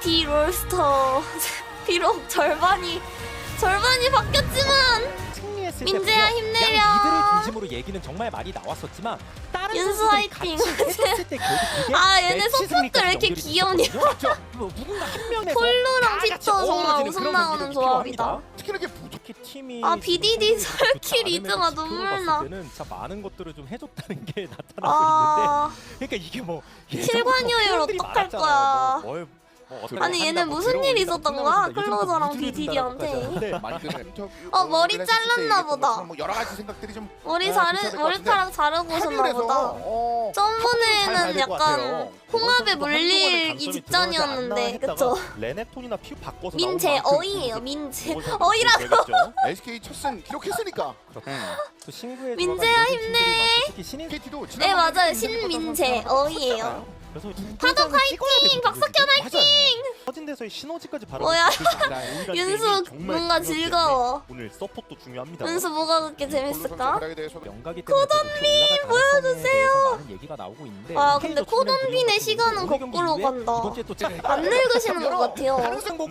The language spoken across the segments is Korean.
KT 롤스터 비록 절반이 절반이 바뀌었지만 승리했을 민재야, 힘내렴. 양 이들을 중심으로 얘기는 정말 많이 나왔었지만 다른 윤수 선수들이 화이팅. 같이 했었을 때 결국 그게 아, 얘네 매치 서포트 승리까지 왜 이렇게 연결이 귀여우냐. 됐었거든요. 뭐 누군가 한 명에서 폴로랑 다 같이 피터 정말 어우러지는 웃음 그런 나오는 경기력이 조합이다. 필요합니다. 특히나 이게 부족 특히 팀이 아, BDD 설킬 이등아 눈물 나. 때는 진짜 많은 것들을 좀 해줬다는 게 나타나고 아 있는데 그러니까 이게 뭐 예전부터 어떡할 표현들이 거야. 많았잖아요. 뭐 뭘, 뭐 어떤 아니, 걸 얘는 한다고 무슨 일이 들어오니까 있었던 거야? 클로저랑 요즘은 BDD 한테. 무드를 둔다라고 많이 그 인터뷰 어, 머리 잘랐나 보다. 뭐 여러 가지 생각들이 좀 머리 아, 자르 괜찮을 것 머리카락 자르고 오셨나 보다. 어, 점문에는 약간 홍합에 물리기 직전이었는데 그쵸? 레넥톤이나 피우 바꿔서 만큼 어이예요 좀 어이라고. SK 첫승 기록했으니까 또 신구에 민재야, 힘내. 팀들이 많고 특히 신인 KT도 네 맞아요 신민재 어이예요 그래서 파독 화이팅! 박석현 화이팅! 터진 데서의 시너지까지 바로 뭐야? 윤수 뭔가 즐거워 오늘 서포트도 중요합니다. 은수 뭐가 그렇게 재밌을까? 영각이 코돈빈 보여주세요. 아 근데 코돈빈의 시간은 거꾸로 간다 안 늙으시는 것 같아요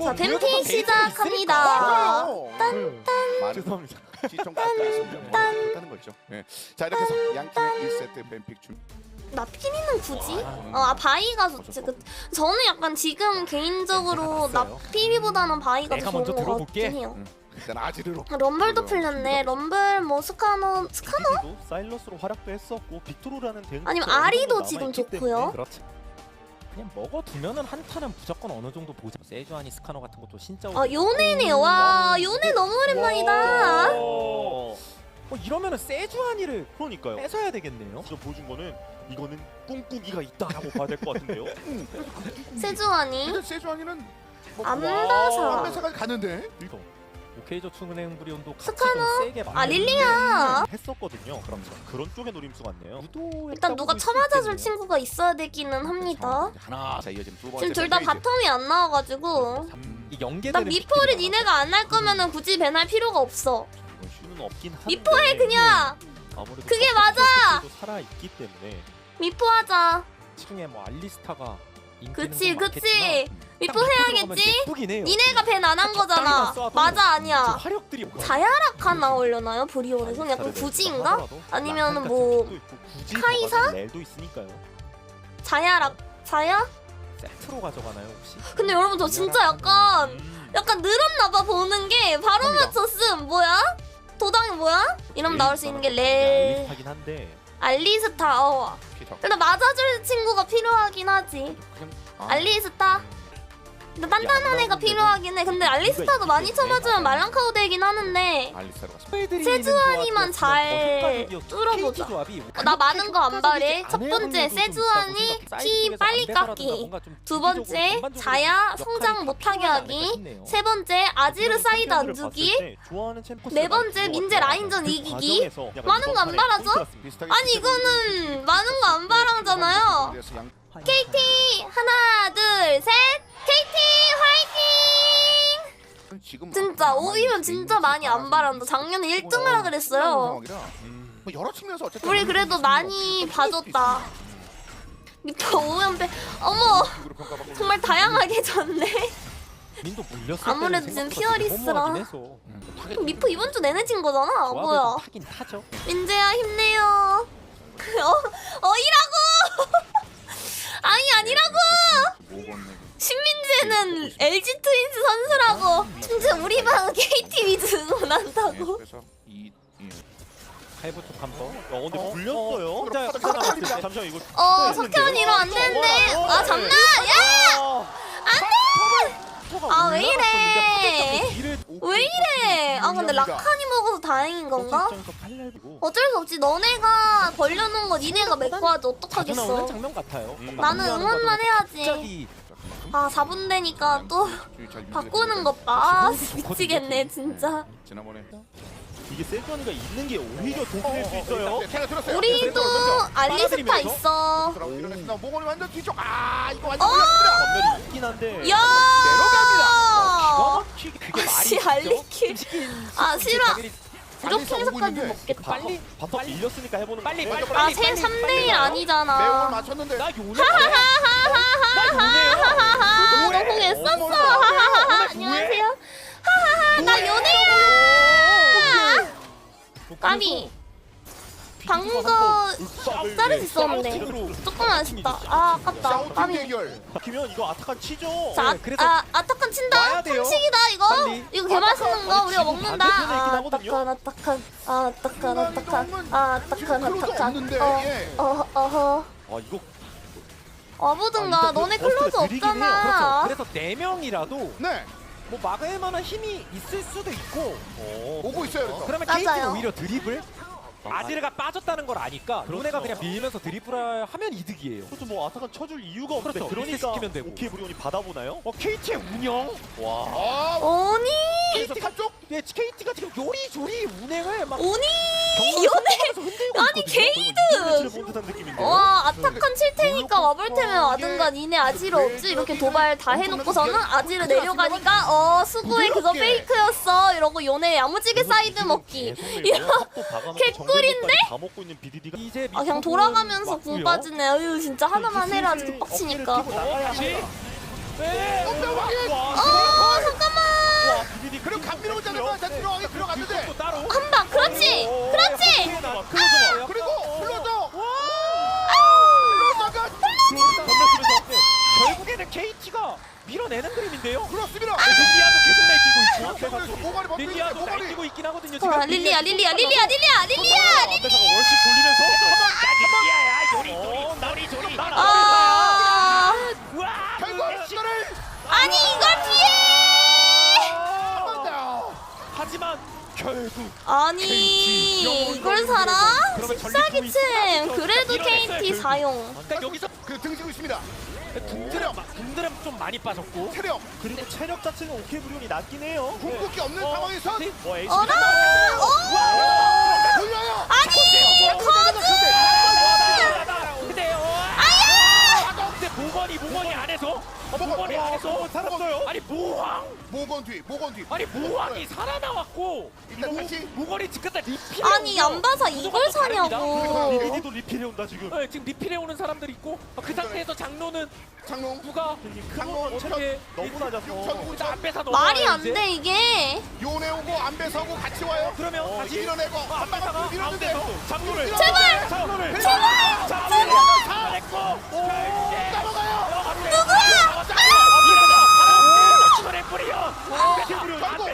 자 뱀핑 시작합니다 딴딴 죄송합니다. 시청 부탁드리겠습니다. 그렇다는 거죠. 예. 자 이렇게 해서 양팀의 1세트 뱀픽 준. 나 피니는 굳이? 아 바이가 좋지 그, 저는 약간 지금 개인적으로 나 피리보다는 바이가 내가 더 먼저 좋은 것 들어볼게. 같긴 해요 음. 일단 아지르로. 럼블도 풀렸네 럼블 뭐 스카노 스카노? 사일러스로 활약도 했었고 빅토르라는 대 아니면 아리도 지금 좋고요. 그렇지. 그냥 먹어두면은 한타는 무조건 어느 정도 보자. 세주아니 스카너 같은 것도 진짜. 아 요네네요 와 요네 너무 오랜만이다 어, 어, 이러면은 세주아니를 그러니까요. 뺏어야 되겠네요. 진짜 보여준 거는 이거는 꿍꿍이가 있다라고 봐야 될 것 같은데요. 세주아니 근데 세주안이는 뭐 안다사 안배사까지 갔는데. 일단 오케이 저축은행 브리온도 같이 스카너? 좀 세게 아 맞는데 릴리야 했었거든요. 그럼 그런 쪽의 노림수 같네요. 일단 누가 쳐맞아줄. 친구가 있어야 되기는 합니다 하나. 자두 번째. 지금 둘 다 페이지. 바텀이 안 나와가지고 삼- 이 연계되는 나 미포를 니네가 안 할 거면은 굳이 밴할 필요가 없어 수는 없긴 한데 미포해 그냥 아무래도 그게 맞아! 살아 있기 때문에 미포하자 중에 뭐 알리스타가 인기는 그치 많겠지만 미 포딱 해야겠지. 니네가 밴안한 거잖아 맞아 좀 아니야. 자야라카 나오려나요 브리올에서 약간 굳이인가? 아니면은 뭐 카이사? 자야락 자야? 세트로 가져가나요 혹시? 근데 여러분 저 진짜 약간 음. 약간 늘었나봐 보는 게 바로. 맞췄음 뭐야? 도당이 뭐야? 이러면 나올 수 있는 게렐렐 하긴 한데 알리스타 어. 근데 맞아줄 친구가 필요하긴 하지 아, 알리스타 근데 단단한 애가 필요하긴 해 근데 알리스타도 많이 쳐맞으면 말랑카우 되긴 하는데. 세주안이만 잘 뚫어보자. 어, 나 많은 거 안 바래. 첫 번째, 세주안이 키 빨리 깎기. 두 번째, 자야 성장 못하게 하기. 세 번째, 아지르 사이드 안 주기. 네 번째, 민재 라인전 이기기. 많은 거 안 바라죠? 비슷하게 아니 이거는 많은 거 안 바라잖아요. KT 하나 둘 셋. KT 화이팅! 지금 진짜 오이면 진짜 많이 안 바란다. 작년에 1등하라 그랬어요. 뭐 여러 측면에서 어쨌든 우리 그래도 많이 봐줬다. 미포 오연배 어머 식으로 평가받고 정말 다양하게 졌네. 민도 물렸을 아무래도 지금 피어리스라. 있는 미포 이번 주 내내 진 거잖아. 뭐야? 좀 타긴 타죠. 민재야 힘내요. 어 어이라고. 아니 아니라고. 신민재는 LG 트윈스 선수라고. 심지어 우리 방 KT 위즈 응원한다고. 그래서 이 예. 번. 어 근데 어, 불렸어요. 어, 혼자 진짜 혼자 잠시만 이거. 어 석현이 이러 안 되는데. 아 잠만. 야 아, 왜 이래? 왜 이래? 아 근데 라칸이 먹어서 다행인 건가? 어쩔 수 없지. 너네가 벌려놓은 거 니네가 메꿔야지 어떡하겠어. 장면 같아요. 음. 나는 응원만 해야지. 갑자기 아 4분 되니까 또 바꾸는 것 봐. 아, 미치겠네 진짜. 지난번에 이게 셀프하니가 있는 게 오히려 독일 수 있어요. 들었어요. 우리도 알리스타 있어. 모건이 완전 뒤쪽. 아 이거 완전 어! 올랐습니다. 전멸이 있긴 한데. 야! 기가 막히게 그게 말이 아씨 있죠? 알리킬. 아 싫어. 이렇게 해서까지 있는데 먹겠다. 빨리 바텀 밀렸으니까 해보는 빨리, 건데. 빨리, 아, 세 3대1 매혹을 아니잖아. 맞췄는데 나 요네 나 요네요 하하하하 너 요네 홍했어. 썼어. 하하하하. 안녕하세요. 하하하. 나 연애야. 까비. 방금 거 자를 수 있었는데 조금 아쉽다. 아 아깝다. 까비. 대결. 이거 아타칸 치죠. 자, 네, 그래서 아, 아타칸 친다. 와야 돼요. 상식이다 이거. 빨리. 이거 개 맛있는 거 우리가 지금 먹는다. 반대편에 있긴 아, 하거든요. 아타칸, 아타칸, 아, 아타칸, 아타칸, 아, 아타칸, 아타칸. 없는데, 어, 예. 어, 어허. 아 이거 와보든가. 아, 일단 너네 그 버스가 클로즈 느리긴 해요. 없잖아. 그래서 네 명이라도 네. 뭐 막을 만한 힘이 있을 수도 있고 어, 오고 있어요. 그래서. 그러면 맞아요. KT가 오히려 드리블 아지르가 빠졌다는 걸 아니까 그렇죠. 로네가 그냥 밀면서 드리블을 하면 이득이에요. 그것도 뭐 아타칸 쳐줄 이유가 없는데 그렇죠. 그러니까 리셋시키면 되고. 오케이 브리온이 받아보나요? 어 KT의 운영 와. 아, 오니, 그래서 탑쪽 예, KT가 지금 요리조리 운행을 막 오니. 연애. 아니. 게이드. 와, 아타칸 칠 테니까 와볼 테면 와든가 니네 아지르 없지? 이렇게 도발 다 해놓고서는 아지르 내려가니까 어, 수구의 그거 페이크였어. 이러고 요네 야무지게 사이드 먹기. 개꿀 인데? 다 먹고 있는 BDD가 이제 아 그냥 돌아가면서 궁. 빠지네. 아유 진짜 하나만 해라 아직 빡치니까. 네. 어 잠깐만. BDD 그리고 감미로운 자세가 자 들어가게 들어갔는데 따로 한 방. 그렇지. 그렇지. 그리고 플로저 플로저가 결국에는 KT가 밀어내는 그림인데요. 그렇습니다. 릴리아도 계속 날뛰고 있고 있는데 릴리아도 날뛰고 있긴 하거든요. 어, 지금 릴리야 릴리야 릴리야 릴리야 릴리야. 앞에서가 월씩 돌리면서 나 릴리아야 요리 요리 요리 요리 아와 결국 이거를 아니 이걸 피해. 한번더 하지만 결국 아니 이걸 사라? 식사기침. 그래도 KT 사용. 그러니까 여기서 그 등지고 있습니다. 궁드름 궁드름 좀 많이 빠졌고 체력 그리고 체력 자체는 오케이 브리온이 낮긴 해요. 궁극기 없는 어, 상황에서 네. 와 에이스 어라. 어. 돌려요. 아니 커즈. 근데 아야 근데 모건이 모건이 안에서 모건이 안에서 살았어요. 아니 모황 모건 뒤 모건 뒤. 아니 모황이 살아나왔고 일단 다시 모건이 지금 다 리필 아니 얌바사 이걸 사냐고. BDD도 리필해 온다 지금. 네, 지금 리필해 오는 사람들 있고 어, 그 상태에서 장로는 장롱 누가 장롱 어떻게 너무 낮아서. 6천 일단 5천 앞에서 말이 넘어와요, 안. 돼 이게. 요네 오고 안 배 서고 같이 와요. 그러면 어, 다시 밀어내고 한 앞에다가 방울 밀었는데 가운데서 장로를 제발! 장로를! 제발 됐고 넘어가요. 누구야 이거다 뿌려 결국!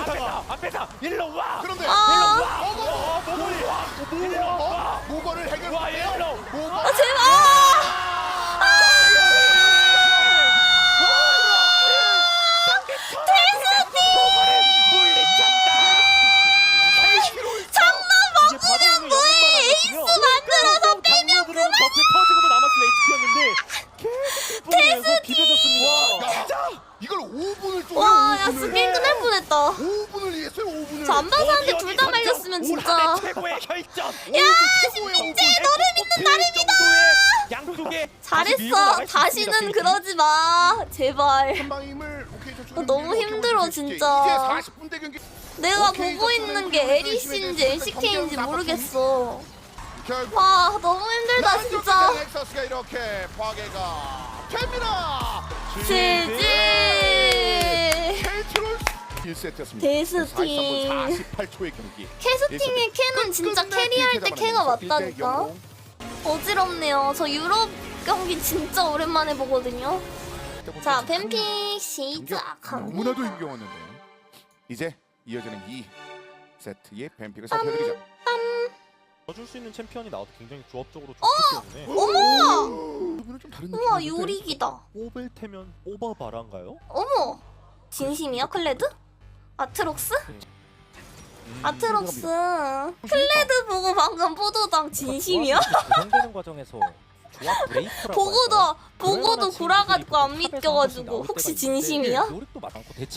앞에서 앞에서 일로 와 그런데 아. 모건이 와 일로 어? 와 모건을 와 해결해요. 일로 모건 아 제발. 이게 받아오는 영웅만 에이스 만들어서 빼면 그만. 덕에 터지고도 남았으면 HP였는데 계속 빙봉에서 비벼졌습니다. 야, 이걸 5분을 쪼여 와, 야 5분을. 스핀 끝날 뻔했다. 5분을 했어요 5분을. 저 안바사한테 둘 다 말렸으면 진짜. 최고의 혈전 야, 신민재 너를 믿는 나를 믿어 양쪽에 잘했어. 다시는 그러지 마. 제발. 한방임을 오케이 저 어, 너무 힘들어, 진짜. 이제 40분 대 경기. 내가 오케이, 보고 저 있는 게 LEC인지 LCK인지 모르겠어. 결국 와 너무 힘들다 진짜. 넥서스가 이렇게 파괴가 됩니다. 지지. KT롤 1세트였습니다. 데스팅. 48초의 경기. 캐스팅의 캐는 진짜 캐리할 때 캐가 맞다니까. 어지럽네요. 저 유럽 경기 진짜 오랜만에 보거든요. 자 뱀픽 시작합니다. 너무나도 힘겨웠는데 이제 이어지는 2 세트의 뱀픽을 살펴드리죠. 넣어줄 수 있는 챔피언이 나와도 굉장히 조합적으로 어! 좋기 때문에 어머! 좀 다른 우와 느낌인데. 요리기다. 뽑을 테면 오버바란가요? 어머! 진심이야 클레드? 아트록스? 음, 아트록스 클레드 보고 방금 포도당 진심이야? 구성되는 과정에서 조합 브레이크라고 보고도 보고도 구라가지고 안 믿겨가지고 혹시 진심이야?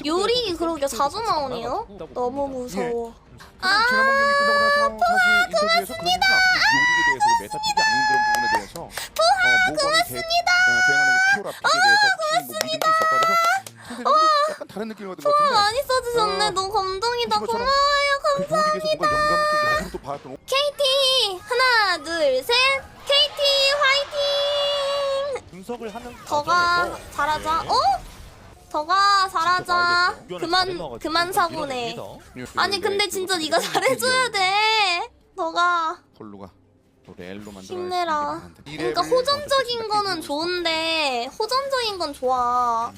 요리 그러게 자주 나오네요? 너무 무서워. 아, 메타픽이 아닌 그런 부분에 대해서 어, 고맙습니다. 픽에 대해서 혹시 뭐 믿음이 있었다 그래서 상대적으로 약간 다른 느낌이 받은 것 같은데 많이 써주셨네. 어, 너무 감동이다. 보신 것처럼 고마워요. 그 요리에서 뭔가 영감을 또 받았던 KT 하나 둘 셋. KT 화이팅. 분석을 하는 과정에서 잘하자. 네. 어? 더가 잘하자. 그만 그만 사고네. 예, 아니 근데 진짜 네가 잘해줘야 돼. 더가 폴루가 또 레일로 만들어 힘내라. 그러니까 호전적인 거는 좋은데 호전적인 건 좋아.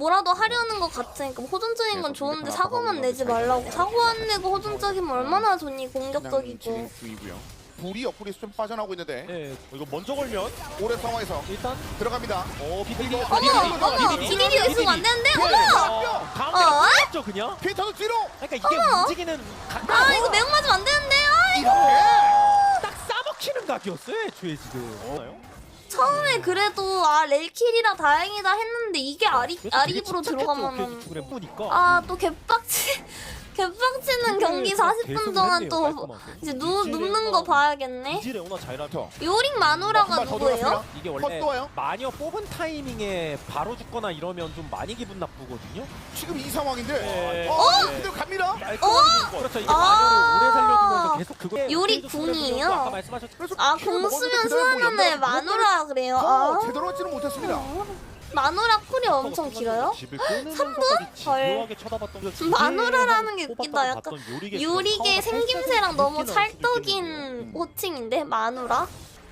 뭐라도 하려는 것 같으니까 호전적인 건 좋은데 사고만 내지 말라고. 사고 안 내고 호전적이면 얼마나 좋니 공격적이고. 중이고요. 불이 옆구리에서 좀 빠져나오고 있는데 네, 이거 먼저 걸면 오래 상황에서 일단 들어갑니다. 어 비비디가 어머 어머 비디디가 있으면 안 되는데 어머. 뼈! 어? 가운데 죠 그냥. 피터도 뒤로 그러니까 이게 움직이는 각도가 아 이거 매운 맞으면 안 되는데. 아 이렇게 딱 싸먹히는 각이었어요 애초에 지금. 어? 처음에 그래도 아 렐킬이라 다행이다 했는데 이게 아리 아리브로 들어가면은 그래 보니까. 아또 개빡치 개빡치는 경기 40분 동안 또 이제 누 눕는 거 봐야겠네. 이지 레오나 자이라토. 요링 마누라가 누구예요? 이게 컷 원래 와요? 마녀 뽑은 타이밍에 바로 죽거나 이러면 좀 많이 기분 나쁘거든요. 지금 이 상황인데 네. 어? 어? 근데 갑니다. 그렇죠. 이게 아. 마녀를 오래 살려주면서 계속 그거 요리 궁이에요? 아까 말씀하셨 그래서 아 공 쓰면 연달아 마누라 그래요. 더아 제대로 하지는 못했습니다. 마누라 쿨이 엄청 길어요? 3분? 헐. 마누라라는 게 웃긴다. 약간 요리게 생김새랑 너무 찰떡인 호칭인데 마누라?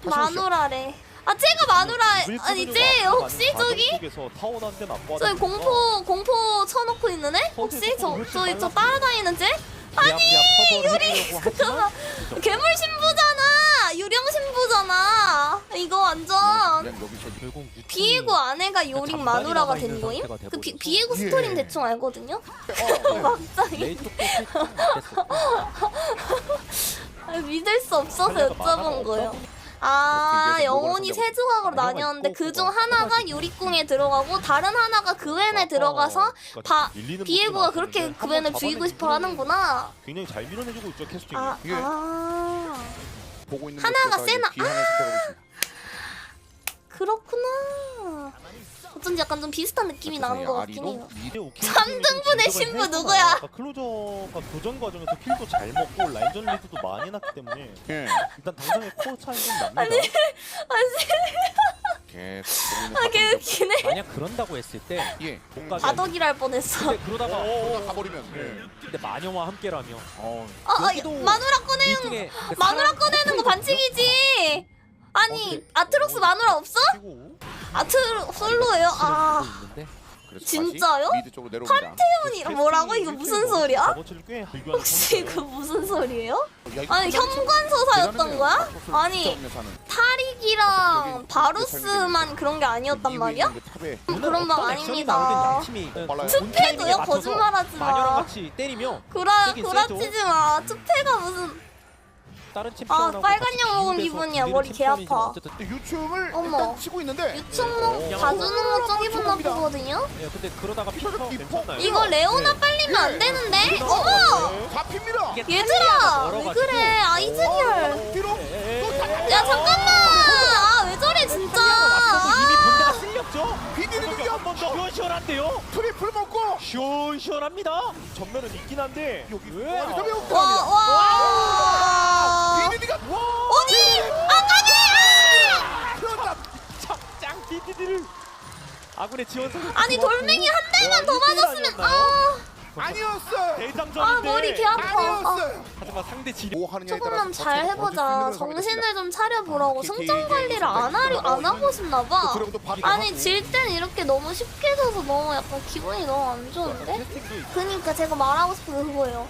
마누라래. 아 쟤가 마누라 아니 쟤 혹시 저기 저기 공포 공포 쳐놓고 있는 애? 혹시 저 저기 저 따라다니는 쟤? 아니 요리 잠깐만 괴물 신부잖아 유령 신부잖아 이거 완전 비에고 아내가 요링 마누라가 된 거임? 그 비, 비에고 예. 스토리는 대충 알거든요? 어, 레이토 됐어. 아, 믿을 수 없어서 여쭤본 거예요 아 영혼이 세 조각으로 나뉘었는데 그 중 하나가 요리궁에 들어가고 다른 하나가 그웬에 들어가서 바, 비에고가 그렇게 그웬을 죽이고 싶어 하는구나 굉장히 잘 밀어내주고 있죠 캐스팅이. 아, 예. 아 보고 있는 하나가 세나- 있습니다. 그렇구나 어쩐지 약간 좀 비슷한 느낌이 나는 것 같긴 해요 삼등분의 신부 누구야? 클로저가 교전 과정에서 킬도 잘 먹고 라인전 리드도 많이 났기 때문에 예. 일단 당장의 코어 차이는 납니다. 아니 계속 아 개 웃기네 만약 그런다고 했을 때 예. 뭔가 할 뻔했어 근데 그러다가 어, 가버리면. 예. 근데 마녀와 함께라며 어. 아, 아, 여기도 마누라 꺼내는 그 마누라 꺼내는 거 반칙이지. 아니 어, 네. 아트록스 마누라 없어? 그리고 아트록 솔로예요? 아 그래서 진짜요? 내려옵니다. 태연이랑 뭐라고 이거 무슨 소리야? 혹시. 이거 무슨 소리예요? 아니 대단하네요. 거야? 박소를 아니 진짜 없네사는. 타릭이랑 바루스만 그런 게 아니었단 말이야? 탑에 음, 그런 말 액션이 아닙니다. 타이밍에 투패도요? 맞춰서 거짓말하지 마. 구라 구라치지 마. 투패가 무슨 다른 아, 챔피언하고 빨간 같이 약 먹은 비교돼서 기분이야. 굴리는 머리 개 챔피언이지만 아파. 어쨌든 유충을 어머. 일단 치고 있는데 유충목 봐주는 거좀 기분 나쁘거든요? 예, 근데 그러다가 피터 이거 괜찮나요? 이거 레오나 빨리면 안 되는데? 어머! 잡힙니다. 이게 얘들아! 왜. 그래? 아이즈리얼. 어, 뒤로 또야 잠깐만! 아 왜 저래 진짜! 이미 본대가 아, 쓸렸죠? 비디는 공격이 한번 더 시원시원한데요? 트리플 먹고 시원시원합니다. 전면은 있긴 한데 여기 왜? 와! 비디디가 어디? 아까지야! 그런다. 짱 DDD를 아군의 지원사 아니 돌멩이 한 대만 더 맞았으면 아, 아니었어요. 대장전인데 아 머리 개 아파. 아, 아니었어요. 하지만 상대 지리 뭐 하느냐에 조금만 잘 해보자. 정신을 좀 차려보라고. 아, 승점 관리를 안 하려 안 하고 싶나 봐. 바로 아니 질땐 이렇게 너무 쉽게 져서 너무 약간 기분이 너무 안 좋은데? 그니까 제가 말하고 싶은 게 그거예요.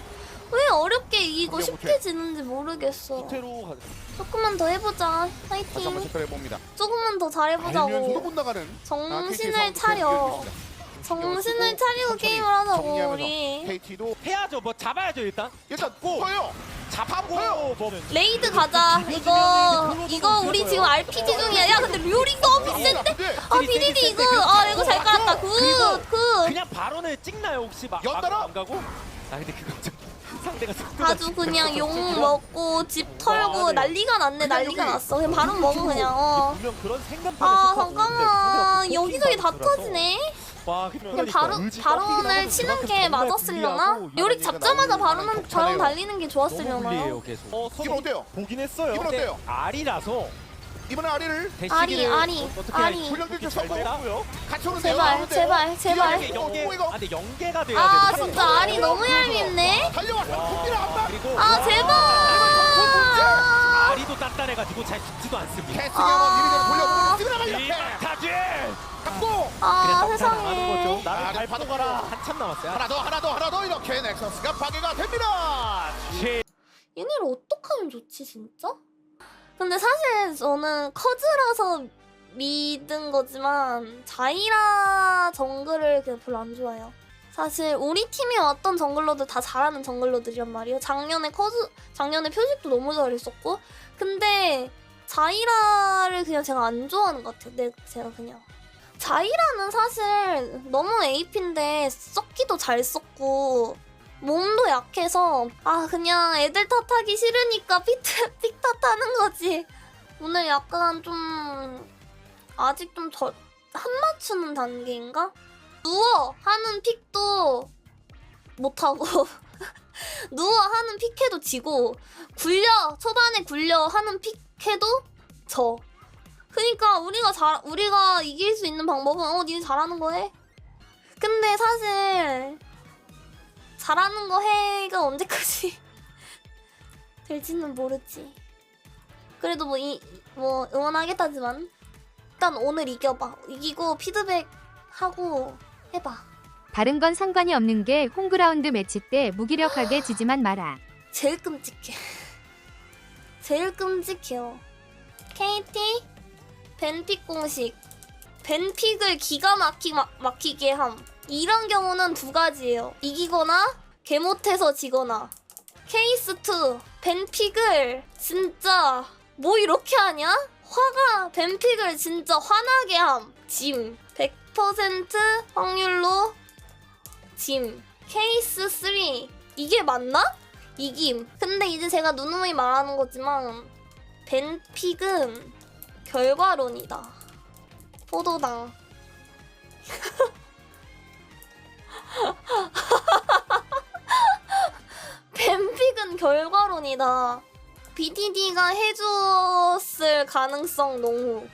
왜 어렵게 이거 못해, 쉽게 못해. 지는지 모르겠어. 가 조금만 더 해보자. 다시 한번 파이팅. 체크해 봅니다. 조금만 더 알면서도 잘해보자고. 못 나가는 아, 정신을 차려. 정신을 차리고 게임을 하자고 우리. KT도 해야죠. 뭐 잡아야죠 일단. 일단 잡고 커요. 아파요. 보면 레이드 가자. 이거 이거 우리 지금 RPG 중이야. 야 근데 류링 너무 센데? 아 BDD 이거 아 이거 잘 깔았다. 굿 굿. 그냥 발언을 찍나요 혹시 막 연달아? 안 가고? 아 근데 그거 좀 상대가 속도가 아주 진짜 그냥 욕 먹고 집 털고 네. 난리가 났네 난리가 났어. 그냥 바로 먹어 그냥. 어. 분명 그런 생각 아 잠깐만 여기저기 다 터지네. 와 그냥 바로 바론을 치는 게 맞았으려나? 요리 잡자마자 바론은 바론 달리는 게 좋았으려나? 계속. 어 기분 서로 어때요? 보긴 했어요. 근데 어때요? 알이라서 이번에 아리를 훈련들 좀잘 섞고 됐고요. 같이 오는데요. 제발. 제발 제발 이거, 연계 이거, 이거. 아 근데 연계가 돼야 아돼 진짜 아리 너무 얄밉네 달려왔어. 아 제발 아리도 단단해가지고 잘 죽지도 않습니다 캐스팅 한번 이리저리 돌려보고 쓰그라가 이 이렇게 타지. 잡고 아 세상에. 아, 나를 잘 파도 파도가라. 한참 남았어요 하나 더 하나 더 하나 더 이렇게 넥서스가 파괴가 됩니다. 얘네를 어떡하면 좋지 진짜? 근데 사실 저는 커즈라서 믿은 거지만 자이라 정글을 그냥 별로 안 좋아해요. 사실 우리 팀에 왔던 정글러들 다 잘하는 정글러들이란 말이에요. 작년에 커즈 작년에 표식도 너무 잘했었고 근데 자이라를 그냥 제가 안 좋아하는 것 같아요. 내 제가 그냥 자이라는 사실 너무 AP인데 썩기도 잘 썼고 몸도 약해서 아 그냥 애들 탓하기 싫으니까 픽, 픽 탓하는 거지. 오늘 약간 좀 아직 좀 저, 한 맞추는 단계인가? 누워 하는 픽도 못 하고 누워 하는 픽해도 지고 굴려 초반에 굴려 하는 픽해도 져. 그니까 우리가 잘 우리가 이길 수 있는 방법은 어 니네 잘하는 거 해 근데 사실 잘하는 거 해가 언제까지 될지는 모르지. 그래도 뭐 이 뭐 응원하겠다지만 일단 오늘 이겨봐. 이기고 피드백 하고 해봐. 다른 건 상관이 없는 게 홈그라운드 매치 때 무기력하게 지지만 마라. 제일 끔찍해. 제일 끔찍해요. KT 벤픽 공식 벤픽을 기가 막히 막, 막히게 함. 이런 경우는 두 가지예요. 이기거나 개 못해서 지거나. 케이스 2 벤픽을 진짜 뭐 이렇게 하냐? 화가 벤픽을 진짜 화나게 함. 짐 100% 확률로 짐 케이스 3 이게 맞나? 이김. 근데 이제 제가 누누이 말하는 거지만 벤픽은 결과론이다. 포도당. 벤픽은 결과론이다. BDD가 해줬을 가능성 농후.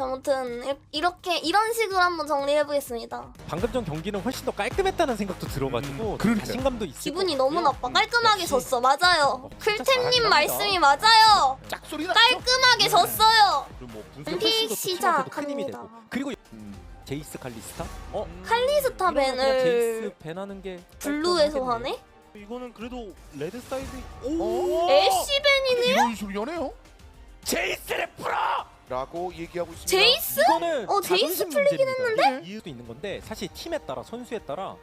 아무튼 이- 이렇게 이런 식으로 한번 정리해 보겠습니다. 방금 전 경기는 훨씬 더 깔끔했다는 생각도 들어가지고 음, 그러니까요. 자신감도 있고 기분이 너무 나빠. 깔끔하게 역시- 졌어. 맞아요. 어, 진짜 클템님 잘한다. 말씀이 맞아요. 짝소리 나. 깔끔하게 졌어요. 그리고 뭐 분석 훨씬 더 팀한테도 큰 힘이 시작합니다. 되고. 그리고 제이스 칼리스타? 어? 칼리스타 이러면 그냥 벤을 제이스 밴하는 게 블루에서 깔끔하겠네. 하네? 이거는 그래도 레드 사이드. 어? 오. 애쉬 벤이네? 이런 연해요? 제이스를 풀어. 라고 얘기하고 있습니다. 제이스? 이거는 어, 제이스 자존심 풀리긴 문제입니다. 이유도 있는 건데 사실 팀에 따라 선수에 따라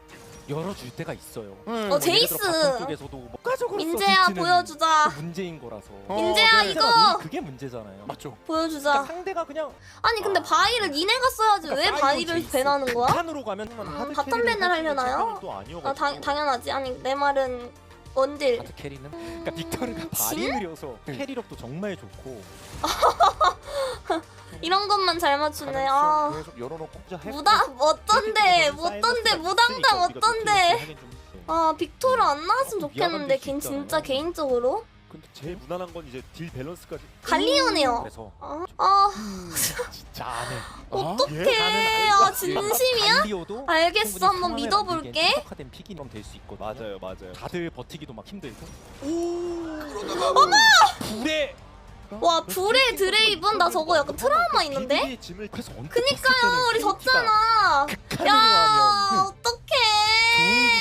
열어줄 때가 있어요. 음. 어, 뭐 예를 제이스. 들어 바텀 쪽에서도 뭐 가족으로 민재야 보여주자. 문제인 거라서. 어, 민재야 네. 이거 우리 그게 문제잖아요. 맞죠. 보여주자. 그러니까 상대가 그냥 아니 근데 바위를 니네가 써야지 왜 그러니까 바위를 제이스 밴하는 거야? 극한으로 가면 음, 바텀 밴을 하려나요? 아 당, 당연하지. 아니 내 말은 원딜. 하드 캐리는 그러니까 빅토르가 진? 발이 느려서 캐리력도 정말 좋고 이런 것만 잘 맞추네. 아 계속 열어놓고 혼자 해. 무다 어떤데 어떤데 무당당 어떤데. 아 빅토르 안 나왔으면 어, 좋겠는데 듯이 진짜. 개인적으로 근데 제일 무난한 건 이제 딜 밸런스까지. 갈리오네요. 그래서 아, 아 진짜 안 해 어떡해. 아 진심이야? 갈리오도 알겠어 한번 믿어볼게. 넘기기엔 척박화된 픽이 될수 있거든요. 맞아요, 맞아요. 다들 버티기도 막 힘들고 어머! 불에 와 불의 드레이븐 나 저거 약간 트라우마 있는데? 언뜻 그니까요 우리 때는 졌잖아. 야 어떡해.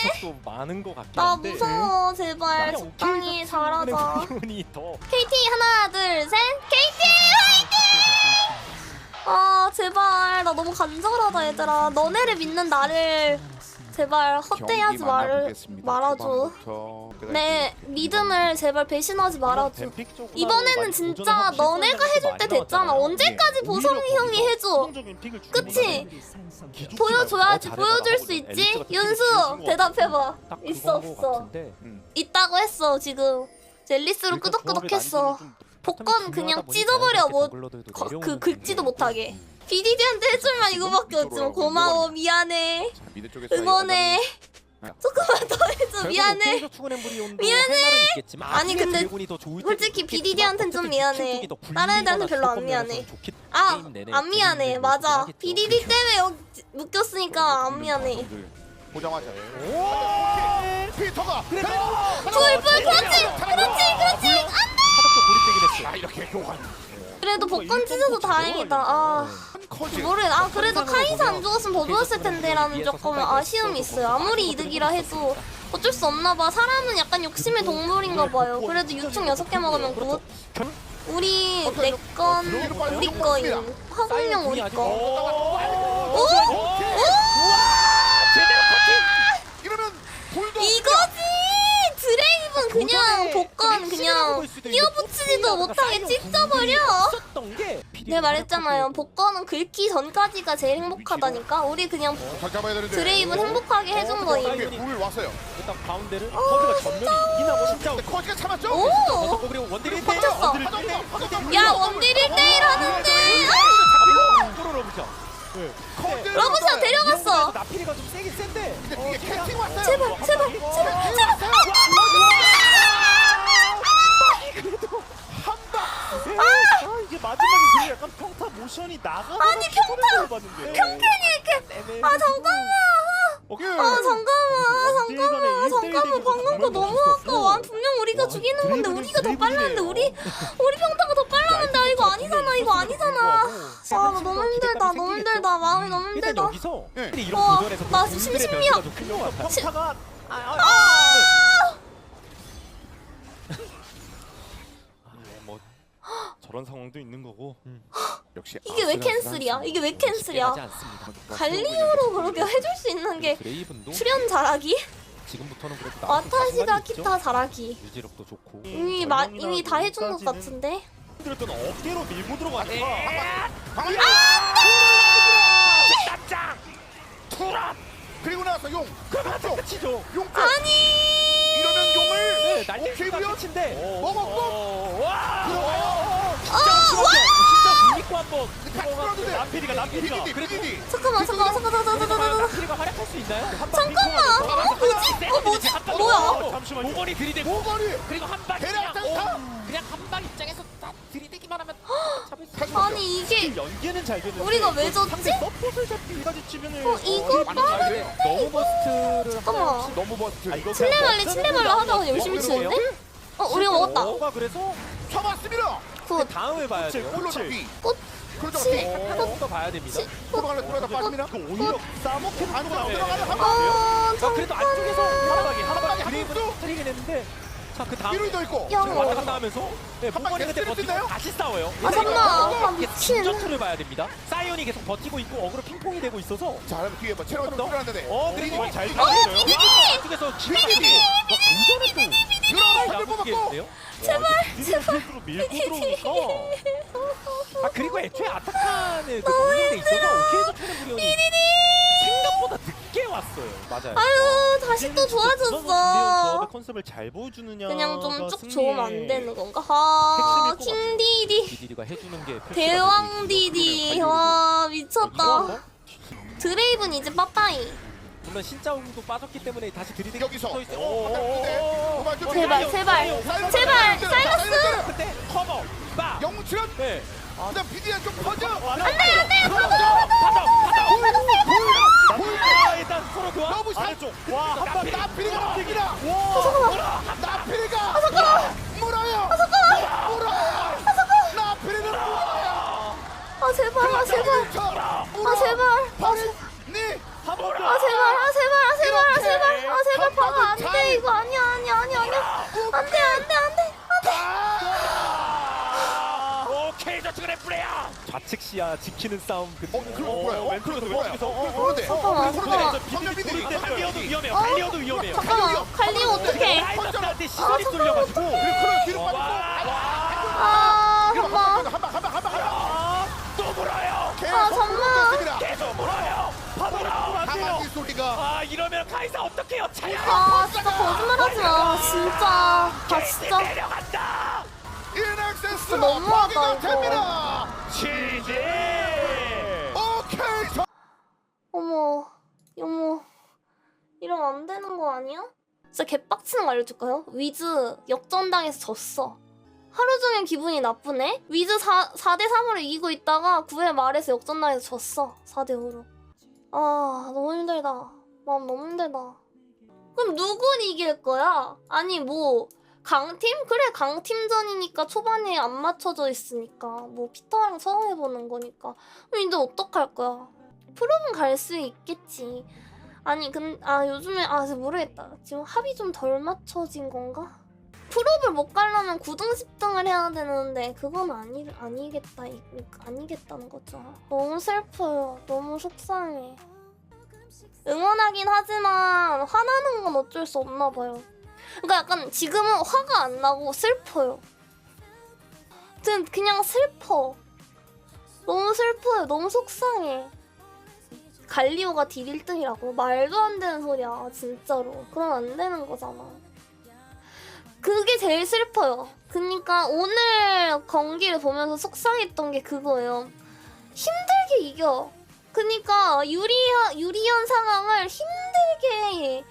좋은 구석도 많은 것 같긴 나 한데 무서워 제발 적당히 잘하자. 더 KT 하나 둘 셋. KT 아 제발 나 너무 간절하다 얘들아. 너네를 믿는 나를 제발 헛되이하지 경기 말. 말아줘. 내 믿음을 제발 배신하지 말아줘. 이번에는 진짜 너네가 해줄 때 됐잖아. 언제까지 예. 보성이 형이 해줘. 그치? 보여줘야지 보여줄 수 있지. 윤수 대답해봐. 딱 있어 없어. 같은데 있다고 했어 지금. 젤리스로 그러니까 끄덕끄덕했어. 복권 그냥 찢어버려 뭐 거- 그 긁지도 못하게. BDD한테 해줄 말 이거밖에 없지만 고마워 미안해 미드 응원해. 조금만 더 해줘 미안해 미안해. 아니, 근데 솔직히 BDD한텐 좀 미안해. 다른 애들한테 별로 안 미안해. 아 안 미안해 맞아 BDD 때문에 여기 묶였으니까 안 미안해 오! 피터가 그리고 불불 그렇지 그렇지 그렇지 했어. 아 이렇게 교환 그래도 복권 찢어서 다행이다 아 뭐래 아 그래도 카이사 안 죽었으면 더 좋았을 텐데라는 조금 아쉬움이 있어요 아무리 이득이라 해도 어쩔 수 없나 봐 사람은 약간 욕심의 동물인가 봐요 그래도 유충 6개 먹으면 굿 우리 내건 우리 거임 화공룡 우리 거 오? 오? 드레이븐 그냥 복권 그냥 끼워붙이지도 못하게 찢어버려. 내가 말했잖아요. 복권은 긁기 전까지가 제일 행복하다니까. 우리 그냥 잘 잡아야 되는데. 드레이븐 행복하게 해준 거임 왔어요. 일단 가운데를 커즈가 전면이 이긴 하고 진짜 근데 커지가 참았죠? 오! 어, 그리고 원딜이 빡쳤어. 야 원딜 1대1 하는데. 아! 러브샷 데려갔어. 나피리가 좀 세긴 센데. 근데 이게 캐팅 왔어요. 제발 제발 제발 제발. 아 이게 마지막에 그 약간 평타 모션이 나가. 아니, 평타! 평캔이 이렇게 아 잠깐만 오케이. 아 잠깐만 아 잠깐만 잠깐만 방금 거 너무 아까워. 아, 분명 우리가 죽이는 건데 우리가 더 빨랐는데 우리 우리 평타가 더 빨랐는데. 아, 이거 아니잖아. 이거 아니잖아. 아 나 너무 힘들다. 너무 힘들다. 마음이 너무 일단 힘들다. 여기서 네. 이런 와, 도전에서 나그 지금 분들의 심심이야. 변수가 좀 큰것 같아. 저런 상황도 있는 거고. 역시 이게 왜 캔슬이야? 이게 왜 캔슬이야. 갈리오로 그렇게 해줄 수 있는 게 출연 잘하기? 지금부터는 그래도 와타시가. 기타 잘하기. 유지력도 좋고. 이미 마, 이미 다 해준 것 같은데? 들었던 어깨로 밀고 들어가니까. 납작! 투랍 그리고 나서 용! 그렇죠 치죠. 용 아니! 이러면 용을 네, 날개 오케이 수가 무려 끝인데. 먹었고 한번 남필이가 남필이가. 그리고 잠깐만 잠깐만 잠깐만 잠깐만 잠깐만. 나피리가 활약할 수 있나요? 잠깐만! 어 뭐지? 어 뭐지? 뭐야? 잠시만요. 모건이 들이대고. 모거리 그리고 한방 대략 탱타 그냥 한방 입장에서 딱 들이대기만 하면 잡을 수 다시 아니 이게 연계는 잘 됐는데 우리가 왜 졌지? 서폿을 잡기까지 치면은 어 이거 아니, 빠 아니, 너무 버스트를 잠깐만. 너무 버스트. 아, 이거 칠레말리 칠레말로 하다가 열심히 치는데? 어 우리가 먹었다. 어가 그래서 쳐봤습니다. 굿 다음을 봐야 돼요. 잡기. 꽃 그렇죠 치. 어가 봐야 됩니다. 들어갈래 들어가다 빠집니다 그 오히려 싸먹히는 안 거가 들어가면 나오네. 한어 아, 그래도 안쪽에서 한 방에 한 방에 한 드레이브를 방도? 터뜨리긴 했는데 자 그 다음 뒤로 더 있고 야. 지금 왔다 갔다 하면서 네, 한 모건이 방에 그때 때릴 수 버티고 있나요? 다시 싸워요. 아 잠깐만 아 미친 진저투를 봐야 됩니다. 사이온이 계속 버티고 있고 어그로 핑퐁이 되고 있어서 자 그럼 뒤에 봐 체력이 좀 더? 필요한데 어 그리고 그리고 잘 어, 잡았어요. 안쪽에서 기막히게 와 도전을 또 들어가 한대 뽑았고. 제발 제발 밀고 들어오니까 아 그리고 애초에 아타칸을 그 먹는 데 있어서 오케이도 브리온이 생각보다 늦게 왔어요. 맞아요. 아유 다시 또 좋아졌어 컨셉을 잘 보여주느냐 그냥 좀 쭉 좋으면 안 되는 건가? 핵심일 것 킹디디 디디가 해주는 게 표시가 대왕 디디 와 어, 미쳤다 드레이븐 이제 빠빠이 물론 신짜오도 빠졌기 때문에 다시 들이대기 여기서 붙어 있어요. 어, 오, 오, 오, 오. 제발. 제발 제발 사이러스. 그때 커버 빠. 영웅 출연 네. 그다음 비디오 좀 퍼져 안돼 안돼 아, 너무 잘- 아래쪽 와한번 나피리가 나피리가 와 좌측 시야 지키는 싸움 그 어, 그럼 뭐야? 어, 왼쪽에서 그럼 뭐야? 왼쪽에서 어, 그런데. 잠깐만 잠깐만 성면 비디 근데 갈리오도 위험해요 갈리오도 위험해요 잠깐만 갈리오 어떡해 라이너스한테 시선이 쏠려가지고 그래 뒤로 빠지고 아 잠깐만 또 물어요 아 잠깐만 계속 물어요 파도라 안 돼요 강아지 소리가 아 이러면 카이사 어떡해요 차야 아 진짜 거짓말하지 마 진짜 아 진짜 내려간다 진짜 너무하다, 이거. 됩니다 치즈 오케이 어머 어머 이러면 안 되는 거 아니야? 진짜 개빡치는 거 알려줄까요? 위즈 역전당해서 졌어. 하루 종일 기분이 나쁘네? 위즈 4, 4대 3으로 이기고 있다가 9회 말에서 역전당해서 졌어. 4대 5로. 아, 너무 힘들다. 마음 너무 힘들다. 그럼 누군 이길 거야? 아니, 뭐, 강팀? 그래, 강팀전이니까 초반에 안 맞춰져 있으니까. 뭐, 피터랑 처음 해보는 거니까. 이제 어떡할 거야? 프로는 갈 수 있겠지. 아니, 근, 아, 요즘에, 아, 모르겠다. 지금 합이 좀 덜 맞춰진 건가? 프로를 못 가려면 9등, 10등을 해야 되는데, 그건 아니, 아니겠다, 이- 아니겠다는 거죠. 너무 슬퍼요. 너무 속상해. 응원하긴 하지만, 화나는 건 어쩔 수 없나 봐요. 그러니까 약간 지금은 화가 안 나고 슬퍼요. 아무튼 그냥 슬퍼. 너무 슬퍼요. 너무 속상해. 갈리오가 딜 1등이라고? 말도 안 되는 소리야, 진짜로. 그럼 안 되는 거잖아. 그게 제일 슬퍼요. 그니까 오늘 경기를 보면서 속상했던 게 그거예요. 힘들게 이겨. 그니까 유리하, 유리한 상황을 힘들게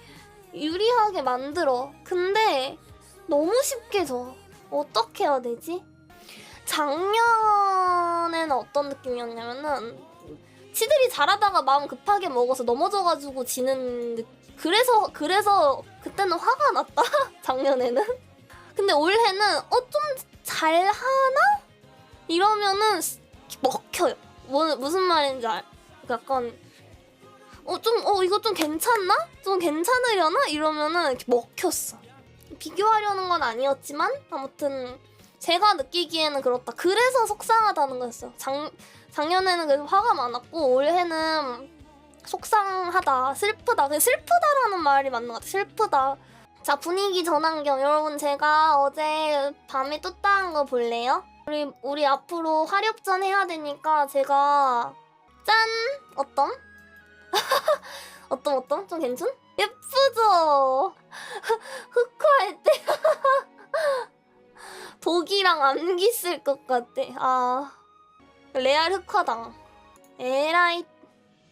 유리하게 만들어. 근데 너무 쉽게 져. 어떻게 해야 되지? 작년에는 어떤 느낌이었냐면은 치들이 잘하다가 마음 급하게 먹어서 넘어져가지고 지는 느- 그래서 그래서 그때는 화가 났다 작년에는 근데 올해는 어 좀 잘하나 이러면은 스- 먹혀요 뭐, 무슨 말인지 알 약간 어 좀 어 이거 좀 괜찮나 좀 괜찮으려나 이러면은 이렇게 먹혔어 비교하려는 건 아니었지만 아무튼 제가 느끼기에는 그렇다 그래서 속상하다는 거였어요 작 작년에는 그래서 화가 많았고 올해는 속상하다, 슬프다. 그 슬프다라는 말이 맞는 것 같아. 슬프다. 자 분위기 전환 겸 여러분 제가 어제 밤에 뚜따한 거 볼래요? 우리 우리 앞으로 화력전 해야 되니까 제가 짠 어떤? 어떤 어떤? 좀 괜찮? 예쁘죠? 흑화할 때 독이랑 암기 쓸 것 같아. 아 레알 흑화당. 에라이